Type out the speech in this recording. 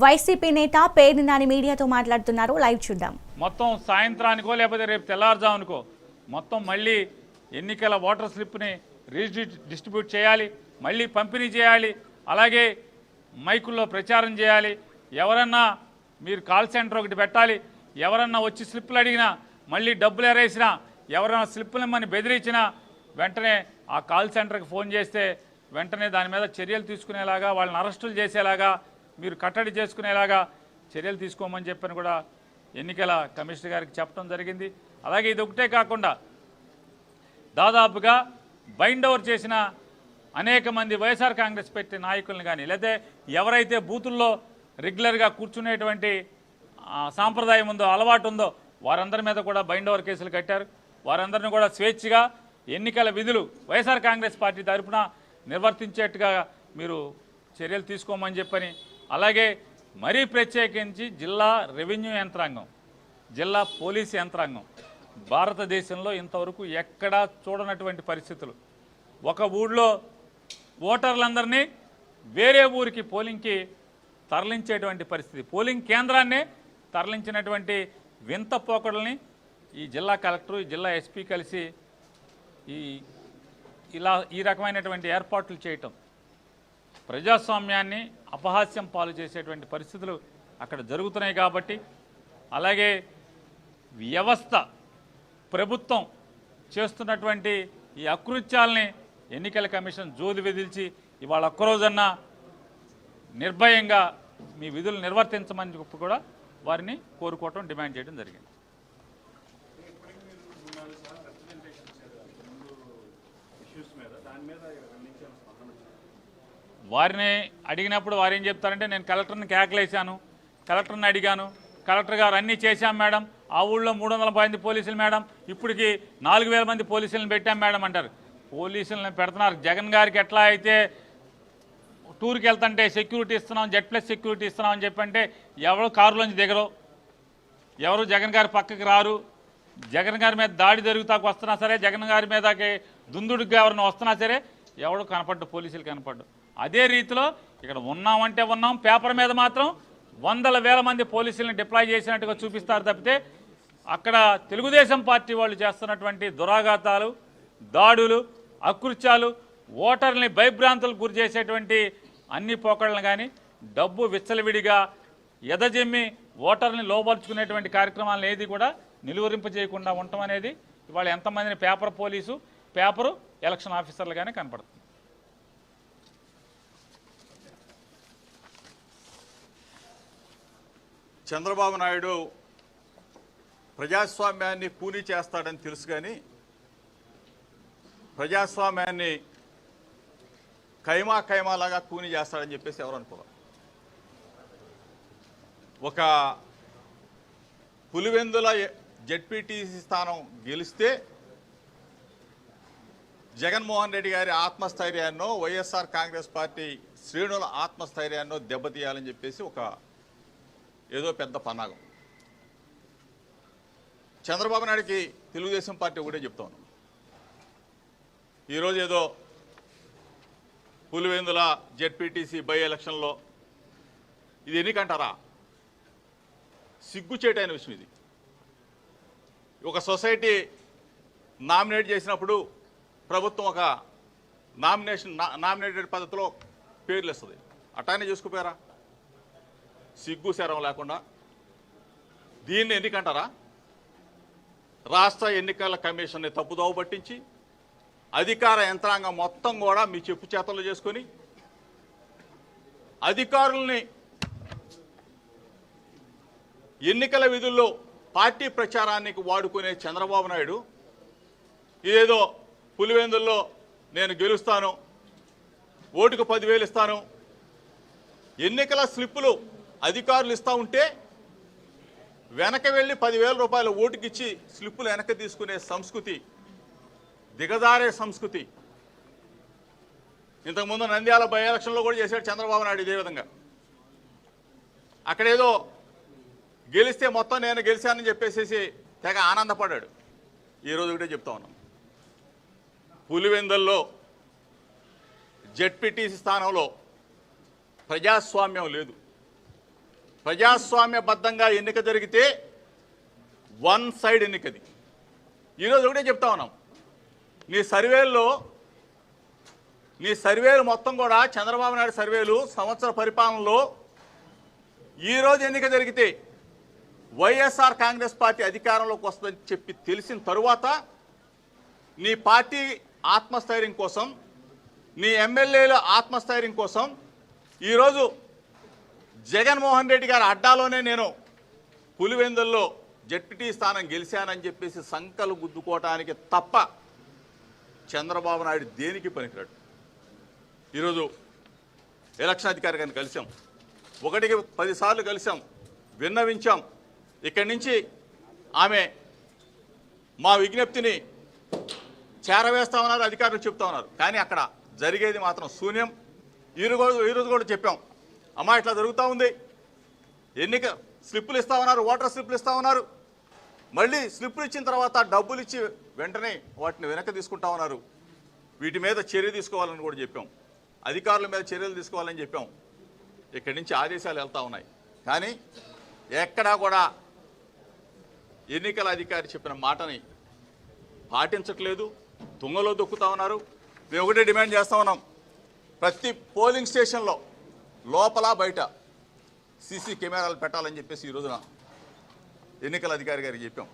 YCP నేత పేర్ని నాని మీడియాతో మాట్లాడుతున్నారు. లైవ్ చూద్దాం. మొత్తం సాయంత్రానికో లేకపోతే రేపు తెల్లారుజామునుకో మొత్తం మళ్ళీ ఎన్నికల ఓటర్ స్లిప్ని రిజిస్ట్రి డిస్ట్రిబ్యూట్ చేయాలి మళ్ళీ పంపిణీ చేయాలి అలాగే మైకుల్లో ప్రచారం చేయాలి. ఎవరన్నా మీరు కాల్ సెంటర్ ఒకటి పెట్టాలి ఎవరన్నా వచ్చి స్లిప్పులు అడిగినా మళ్ళీ డబ్బులు ఎరేసినా ఎవరైనా స్లిప్పులు ఇమ్మని బెదిరించినా వెంటనే ఆ కాల్ సెంటర్కి ఫోన్ చేస్తే వెంటనే దాని మీద చర్యలు తీసుకునేలాగా వాళ్ళని అరెస్టులు చేసేలాగా మీరు కట్టడి చేసుకునేలాగా చర్యలు తీసుకోమని చెప్పని కూడా ఎన్నికల కమిషనర్ గారికి చెప్పడం జరిగింది. అలాగే ఇది ఒకటే కాకుండా దాదాపుగా బైండ్ ఓవర్ చేసిన అనేక మంది వైఎస్ఆర్ కాంగ్రెస్ పార్టీ నాయకులను కానీ లేదా ఎవరైతే బూతుల్లో రెగ్యులర్గా కూర్చునేటువంటి సాంప్రదాయం ఉందో అలవాటు ఉందో వారందరి మీద కూడా బైండ్ ఓవర్ కేసులు కట్టారు. వారందరిని కూడా స్వేచ్ఛగా ఎన్నికల విధులు వైఎస్ఆర్ కాంగ్రెస్ పార్టీ తరఫున నిర్వర్తించేట్టుగా మీరు చర్యలు తీసుకోమని చెప్పని అలాగే మరీ ప్రత్యేకించి జిల్లా రెవెన్యూ యంత్రాంగం జిల్లా పోలీస్ యంత్రాంగం. భారతదేశంలో ఇంతవరకు ఎక్కడా చూడనటువంటి పరిస్థితులు. ఒక ఊళ్ళో ఓటర్లందరినీ వేరే ఊరికి పోలింగ్కి తరలించేటువంటి పరిస్థితి. పోలింగ్ కేంద్రాన్నే తరలించినటువంటి వింత పోకడల్ని ఈ జిల్లా కలెక్టర్ ఈ జిల్లా ఎస్పీ కలిసి ఈ ఇలా ఈ రకమైనటువంటి ఏర్పాట్లు చేయటం. ప్రజాస్వామ్యాన్ని అపహాస్యం పాలు చేసేటువంటి పరిస్థితులు అక్కడ జరుగుతున్నాయి కాబట్టి అలాగే వ్యవస్థ ప్రభుత్వం చేస్తున్నటువంటి ఈ అకృత్యాల్ని ఎన్నికల కమిషన్ జోలి విధిల్చి ఇవాళ ఒక్కరోజన్నా నిర్భయంగా మీ విధులు నిర్వర్తించమని చెప్పి కూడా వారిని కోరుకోవటం డిమాండ్ చేయడం జరిగింది. వారిని అడిగినప్పుడు వారు ఏం చెప్తారంటే నేను కలెక్టర్ని కేకలేశాను కలెక్టర్ని అడిగాను కలెక్టర్ గారు అన్నీ చేశాం మేడం ఆ ఊళ్ళో మూడు వందల మంది పోలీసులు మేడం ఇప్పటికి నాలుగు వేల మంది పోలీసులను పెట్టాం మేడం అంటారు. పోలీసులను పెడుతున్నారు. జగన్ గారికి ఎట్లా అయితే టూర్కి వెళ్తుంటే సెక్యూరిటీ ఇస్తున్నాం జెడ్ ప్లస్ సెక్యూరిటీ ఇస్తున్నాం అని చెప్పంటే ఎవరు కారులోంచి దిగరు. ఎవరు జగన్ గారి పక్కకి రారు. జగన్ గారి మీద దాడి జరుగుతాకు వస్తున్నా సరే జగన్ గారి మీదకి దుందుడికి ఎవరిని వస్తున్నా సరే ఎవడు కనపడ్డు పోలీసులు కనపడ్డు. అదే రీతిలో ఇక్కడ ఉన్నామంటే ఉన్నాం. పేపర్ మీద మాత్రం వందల వేల మంది పోలీసులను డిప్లాయ్ చేసినట్టుగా చూపిస్తారు తప్పితే అక్కడ తెలుగుదేశం పార్టీ వాళ్ళు చేస్తున్నటువంటి దురాఘాతాలు దాడులు అకృత్యాలు ఓటర్ని భయభ్రాంతులకు గురి చేసేటువంటి అన్ని పోకడలను కానీ డబ్బు విచ్చలవిడిగా ఎదజెమ్మి ఓటర్ని లోపరుచుకునేటువంటి కార్యక్రమాలను ఏది కూడా నిలువరింప చేయకుండా ఉండటం అనేది ఇవాళ ఎంతమందిని పేపర్ పోలీసు పేపరు ఎలక్షన్ ఆఫీసర్లుగానే కనపడుతుంది. చంద్రబాబు నాయుడు ప్రజాస్వామ్యాన్ని పూని చేస్తాడని తెలుసు కానీ ప్రజాస్వామ్యాన్ని కైమా కైమాలాగా కూని చేస్తాడని చెప్పేసి ఎవరు అనుకోవాలి? ఒక పులివెందుల జడ్పీటీసీ స్థానం గెలిస్తే జగన్మోహన్ రెడ్డి గారి ఆత్మస్థైర్యాన్నో వైఎస్ఆర్ కాంగ్రెస్ పార్టీ శ్రేణుల ఆత్మస్థైర్యాన్నో దెబ్బతీయాలని చెప్పేసి ఒక ఏదో పెద్ద పన్నాగం. చంద్రబాబు నాయుడికి తెలుగుదేశం పార్టీ ఒకటే చెప్తాను ఈరోజు ఏదో పులివెందుల జెడ్పీటీసీ బై ఎలక్షన్లో ఇది ఎన్నికంటారా? సిగ్గుచేటైన విషయం ఇది. ఒక సొసైటీ నామినేట్ చేసినప్పుడు ప్రభుత్వం ఒక నామినేషన్ నా- నామినేటెడ్ పద్ధతిలో పేర్లు ఇస్తుంది అట్టానే చూసుకుపోయారా? సిగ్గు శరం లేకుండా. దీన్ని ఎన్నికంటారా రాష్ట్ర ఎన్నికల కమిషన్ని తప్పుదోవ పట్టించి అధికార యంత్రాంగం మొత్తం కూడా మీ చెప్పు చేతలు చేసుకొని అధికారుల్ని ఎన్నికల విధుల్లో పార్టీ ప్రచారానికి వాడుకునే చంద్రబాబు నాయుడు ఏదో పులివెందుల్లో నేను గెలుస్తాను ఓటుకు పదివేలు ఇస్తాను ఎన్నికల స్లిప్పులు అధికారులు ఇస్తూ ఉంటే వెనక వెళ్ళి పదివేల రూపాయల ఓటుకిచ్చి స్లిప్పులు వెనక తీసుకునే సంస్కృతి దిగజారే సంస్కృతి. ఇంతకుముందు నంద్యాల బై ఎలక్షన్లో కూడా చేశాడు చంద్రబాబు నాయుడు ఇదే విధంగా. అక్కడేదో గెలిస్తే మొత్తం నేను గెలిచానని చెప్పేసేసి తెగ ఆనందపడ్డాడు. ఈరోజు ఒకటే చెప్తా ఉన్నాం. పులివెందల్లో జడ్పీటీసీ స్థానంలో ప్రజాస్వామ్యం లేదు. ప్రజాస్వామ్యబద్ధంగా ఎన్నిక జరిగితే వన్ సైడ్ ఎన్నికది. ఈరోజు ఒకటే చెప్తా ఉన్నాం. నీ సర్వేల్లో నీ సర్వేలు మొత్తం కూడా చంద్రబాబు నాయుడు సర్వేలు సంవత్సర పరిపాలనలో ఈరోజు ఎన్నిక జరిగితే వైఎస్ఆర్ కాంగ్రెస్ పార్టీ అధికారంలోకి వస్తుందని చెప్పి తెలిసిన తరువాత నీ పార్టీ ఆత్మస్థైర్యం కోసం నీ ఎమ్మెల్యేల ఆత్మస్థైర్యం కోసం ఈరోజు జగన్మోహన్ రెడ్డి గారి అడ్డాలోనే నేను పులివెందుల్లో జడ్పీటీ స్థానం గెలిచానని చెప్పేసి సంకలు గుద్దుకోవటానికి తప్ప చంద్రబాబు నాయుడు దేనికి పనికిరాడు? ఈరోజు ఎలక్షన్ అధికారి గారిని కలిసాం ఒకటికి పదిసార్లు కలిసాం విన్నవించాం. ఇక్కడి నుంచి ఆమె మా విజ్ఞప్తిని చేరవేస్తా ఉన్నారు అధికారులు చెప్తా ఉన్నారు. కానీ అక్కడ జరిగేది మాత్రం శూన్యం. ఈరోజు ఈరోజు కూడా చెప్పాం. అమ్మా ఇట్లా జరుగుతూ ఉంది. ఎన్నిక స్లిప్పులు ఇస్తా ఉన్నారు ఓటర్ స్లిప్పులు ఇస్తా ఉన్నారు మళ్ళీ స్లిప్పులు ఇచ్చిన తర్వాత డబ్బులు ఇచ్చి వెంటనే వాటిని వెనక్కి తీసుకుంటా ఉన్నారు. వీటి మీద చర్య తీసుకోవాలని కూడా చెప్పాం. అధికారుల మీద చర్యలు తీసుకోవాలని చెప్పాం. ఇక్కడి నుంచి ఆదేశాలు వెళ్తూ ఉన్నాయి. కానీ ఎక్కడా కూడా ఎన్నికల అధికారి చెప్పిన మాటని పాటించట్లేదు. తుంగలో దొక్కుతా ఉన్నారు. మేము ఒకటే డిమాండ్ చేస్తూ ఉన్నాం. ప్రతి పోలింగ్ స్టేషన్లో లోపల బయట సీసీ కెమెరాలు పెట్టాలని చెప్పేసి ఈ రోజున ఎన్నికల అధికారి గారికి చెప్పాం.